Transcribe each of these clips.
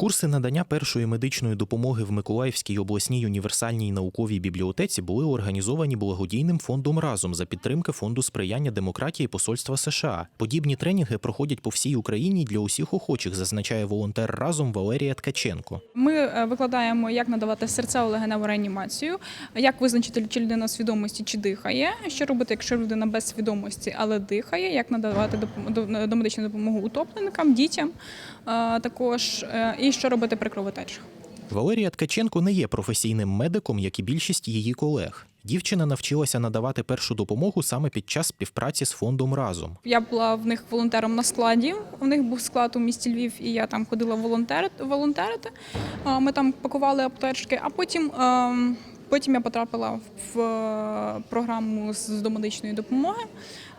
Курси надання першої медичної допомоги в Миколаївській обласній універсальній науковій бібліотеці були організовані благодійним фондом разом за підтримки фонду сприяння демократії Посольства США. Подібні тренінги проходять по всій Україні для усіх охочих, зазначає волонтер разом Валерія Ткаченко. Ми е, викладаємо, як надавати серцево-легеневу реанімацію, як визначити, чи людина свідомості чи дихає, що робити, якщо людина без свідомості, але дихає, як надавати домедичну допомогу утопленникам, дітям е, також, е, і що робити при кровотечах. Валерія Ткаченко не є професійним медиком, як і більшість її колег. Дівчина навчилася надавати першу допомогу саме під час співпраці з фондом разом. Я була в них волонтером на складі. У них був склад у місті Львів, і я там ходила волонтерити. волонтерити. Ми там пакували аптечки, а потім. Потім я потрапила в е, програму з домедичної допомоги.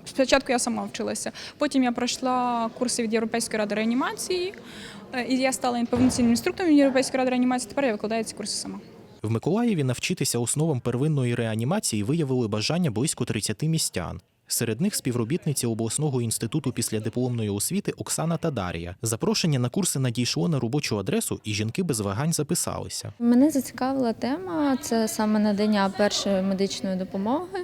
Спочатку я сама вчилася. Потім я пройшла курси від Європейської ради реанімації, е, і я стала повноцінним інструктором Європейської ради реанімації. Тепер я викладаю ці курси сама. В Миколаєві навчитися основам первинної реанімації виявили бажання близько 30 містян. Серед них співробітниці обласного інституту післядипломної освіти Оксана та Дарія. Запрошення на курси надійшло на робочу адресу, і жінки без вагань записалися. Мене зацікавила тема це саме надання першої медичної допомоги.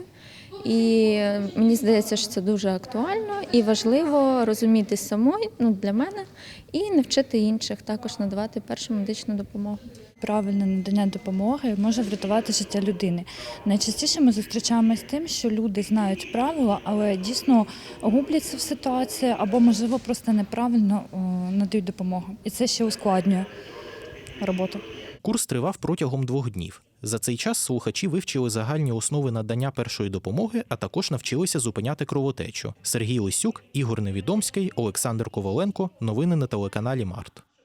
І мені здається, що це дуже актуально і важливо розуміти самої ну, для мене і навчити інших також надавати першу медичну допомогу. Правильне надання допомоги може врятувати життя людини. Найчастіше ми зустрічаємося з тим, що люди знають правила, але дійсно губляться в ситуації або, можливо, просто неправильно о, надають допомогу. І це ще ускладнює роботу. Курс тривав протягом двох днів. За цей час слухачі вивчили загальні основи надання першої допомоги, а також навчилися зупиняти кровотечу. Сергій Лисюк, Ігор Невідомський, Олександр Коваленко. Новини на телеканалі Март.